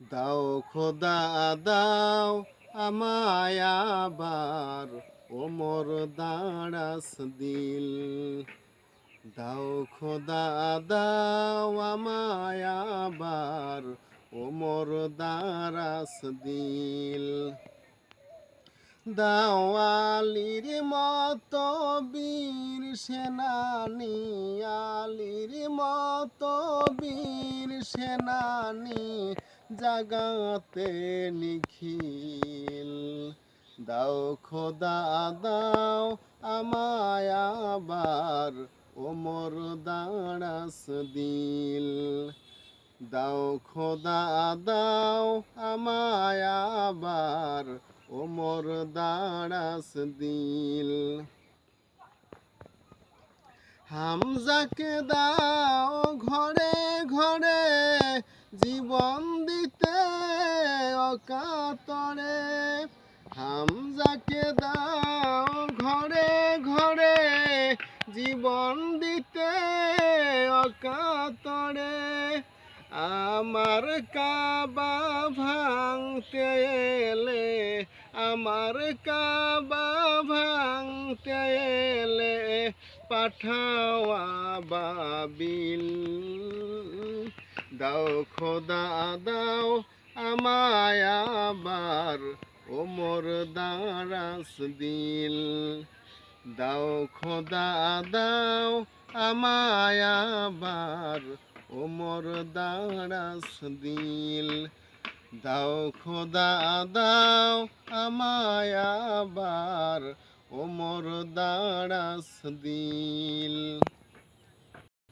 দাও খোদা, দাও আমায় আবার, ওমর দাঁড়াস দিল। দাও খোদা, দাও আমায় আবার, ওমর দাঁড়াস দিল। দাওয়ালির মতো বীর সেনানি, আলির মতো বীর সেনানি জাগাতে নিখিল। দাও খোদা, দাও আমায় আবার ওমর দাঁড়াস দিল। দাও খোদা, দাও আমায় আবার ওমর দাঁড়াস দিল। হামজাকে দাও ঘরে ঘরে জীবন অকাতরে হামজাকে দাও ঘরে ঘরে জীবন দিতে অকাতরে। আমার কাবা ভাঙতে এলে, আমার কাবা ভাঙতে এলে পাঠাওয়া বাবিল দাও খোদা, দাও আমায় আবার ওমর দাঁড়াস দিল। দাও খোদা, দাও আমায় আবার ওমর দাঁড়াস দিল। দাও খোদা, দাও আমায় আবার ওমর দাঁড়াস দিল।